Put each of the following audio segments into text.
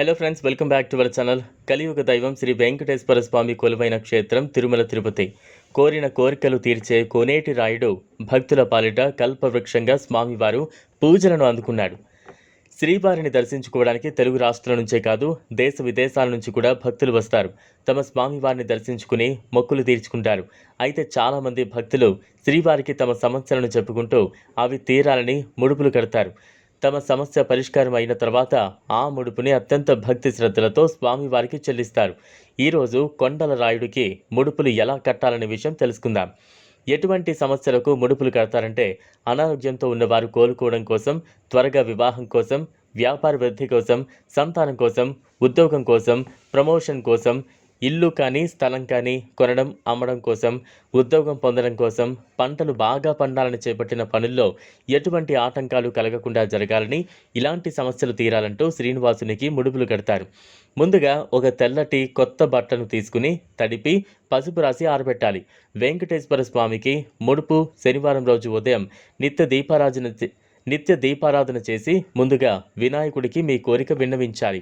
Hello friends welcome back to our channel కలియుగ దైవం శ్రీ వెంకటేశ్వర స్వామి కొలువైన క్షేత్రం తిరుమల తిరుపతి. కోరిన కోరికలు తీర్చే కోనేటి రాయుడు భక్తుల పాలిట కల్పవృక్షంగా స్వామివారు పూజలను అందుకున్నాడు. శ్రీవారిని దర్శించుకోవడానికి తెలుగు రాష్ట్రాల నుంచే కాదు దేశ విదేశాల నుంచి కూడా భక్తులు వస్తారు. తమ స్వామివారిని దర్శించుకుని మొక్కులు తీర్చుకుంటారు. అయితే చాలామంది భక్తులు శ్రీవారికి తమ సమస్యలను చెప్పుకుంటూ అవి తీరాలని ముడుపులు కడతారు. తమ సమస్య పరిష్కారం అయిన తర్వాత ఆ ముడుపుని అత్యంత భక్తి శ్రద్ధలతో స్వామివారికి చెల్లిస్తారు. ఈరోజు కొండల రాయుడికి ముడుపులు ఎలా కట్టాలనే విషయం తెలుసుకుందాం. ఎటువంటి సమస్యలకు ముడుపులు కడతారంటే అనారోగ్యంతో ఉన్నవారు కోలుకోవడం కోసం త్వరగా వివాహం కోసం వ్యాపార వృద్ధి కోసం సంతానం కోసం ఉద్యోగం కోసం ప్రమోషన్ కోసం ఇల్లు కానీ స్థలం కానీ కొనడం అమ్మడం కోసం ఉద్యోగం పొందడం కోసం పంటలు బాగా పండాలని చేపట్టిన పనుల్లో ఎటువంటి ఆటంకాలు కలగకుండా జరగాలని ఇలాంటి సమస్యలు తీరాలంటూ శ్రీనివాసునికి ముడుపులు కడతారు. ముందుగా ఒక తెల్లటి కొత్త బట్టను తీసుకుని తడిపి పసుపు రాసి ఆరబెట్టాలి. వెంకటేశ్వర స్వామికి ముడుపు శనివారం రోజు ఉదయం నిత్య దీపారాధన నిత్య దీపారాధన చేసి ముందుగా వినాయకుడికి మీ కోరిక విన్నవించాలి.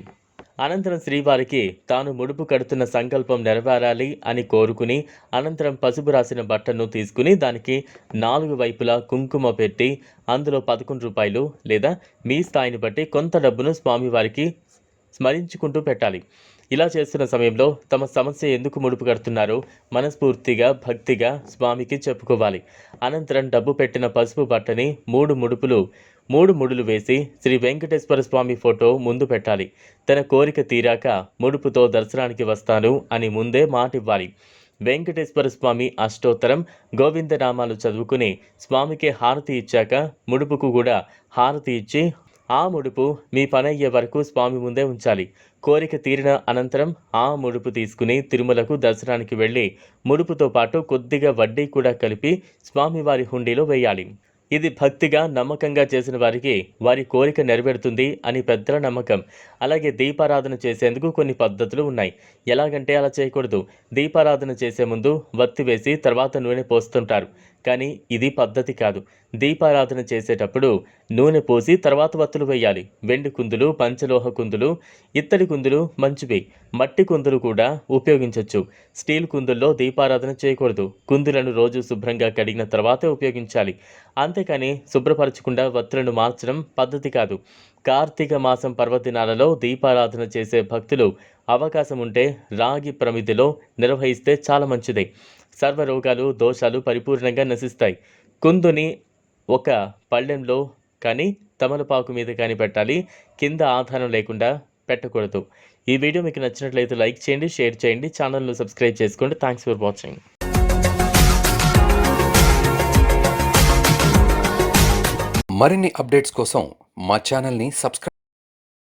అనంతరం శ్రీవారికి తాను ముడుపు కడుతున్న సంకల్పం నెరవేరాలి అని కోరుకుని అనంతరం పసుపు రాసిన బట్టను తీసుకుని దానికి నాలుగు వైపులా కుంకుమ పెట్టి అందులో పదకొండు రూపాయలు లేదా మీ స్థాయిని బట్టి కొంత డబ్బును స్వామివారికి స్మరించుకుంటూ పెట్టాలి. ఇలా చేస్తున్న సమయంలో తమ సమస్య ఎందుకు ముడుపు కడుతున్నారో మనస్ఫూర్తిగా భక్తిగా స్వామికి చెప్పుకోవాలి. అనంతరం డబ్బు పెట్టిన పసుపు బట్టని మూడు ముడుపులు మూడు ముడులు వేసి శ్రీ వెంకటేశ్వర స్వామి ఫోటో ముందు పెట్టాలి. తన కోరిక తీరాక ముడుపుతో దర్శనానికి వస్తాను అని ముందే మాట ఇవ్వాలి వెంకటేశ్వర స్వామి అష్టోత్తరం గోవిందనామాలు చదువుకుని స్వామికి హారతి ఇచ్చాక ముడుపుకు కూడా హారతి ఇచ్చి ఆ ముడుపు మీ పనయ్యే వరకు స్వామి ముందే ఉంచాలి. కోరిక తీరిన అనంతరం ఆ ముడుపు తీసుకుని తిరుమలకు దర్శనానికి వెళ్ళి ముడుపుతో పాటు కొద్దిగా వడ్డీ కూడా కలిపి స్వామివారి హుండీలో వేయాలి. ఇది భక్తిగా నమ్మకంగా చేసిన వారికి వారి కోరిక నెరవేరుతుంది అని పెద్దల నమ్మకం. అలాగే దీపారాధన చేసేందుకు కొన్ని పద్ధతులు ఉన్నాయి. ఎలాగంటే అలా చేయకూడదు. దీపారాధన చేసే ముందు వత్తి వేసి తర్వాత నూనె పోస్తుంటారు. కానీ ఇది పద్ధతి కాదు. దీపారాధన చేసేటప్పుడు నూనె పోసి తర్వాత వత్తులు వేయాలి. వెండి కుందులు పంచలోహ కుందులు ఇత్తడి కుందులు మంచివి మట్టి కుందులు కూడా ఉపయోగించవచ్చు స్టీల్ కుందుల్లో దీపారాధన చేయకూడదు. కుందులను రోజు శుభ్రంగా కడిగిన తర్వాతే ఉపయోగించాలి. అంతేకాని శుభ్రపరచకుండా వత్తులను మార్చడం పద్ధతి కాదు. కార్తీక మాసం పర్వదినాలలో దీపారాధన చేసే భక్తులు అవకాశం ఉంటే రాగి ప్రమిదిలో నిర్వహిస్తే చాలా మంచిది. సర్వరోగాలు దోషాలు పరిపూర్ణంగా నశిస్తాయి. కుందుని ఒక పళ్ళెంలో కానీ తమలపాకు మీద కానీ పెట్టాలి. కింద ఆధారం లేకుండా పెట్టకూడదు. ఈ వీడియో మీకు నచ్చినట్లయితే లైక్ చేయండి షేర్ చేయండి ఛానల్ను సబ్స్క్రైబ్ చేసుకోండి. థ్యాంక్స్ ఫర్ వాచింగ్ మరిన్ని అప్డేట్స్ కోసం మా ఛానల్ని సబ్స్క్రైబ్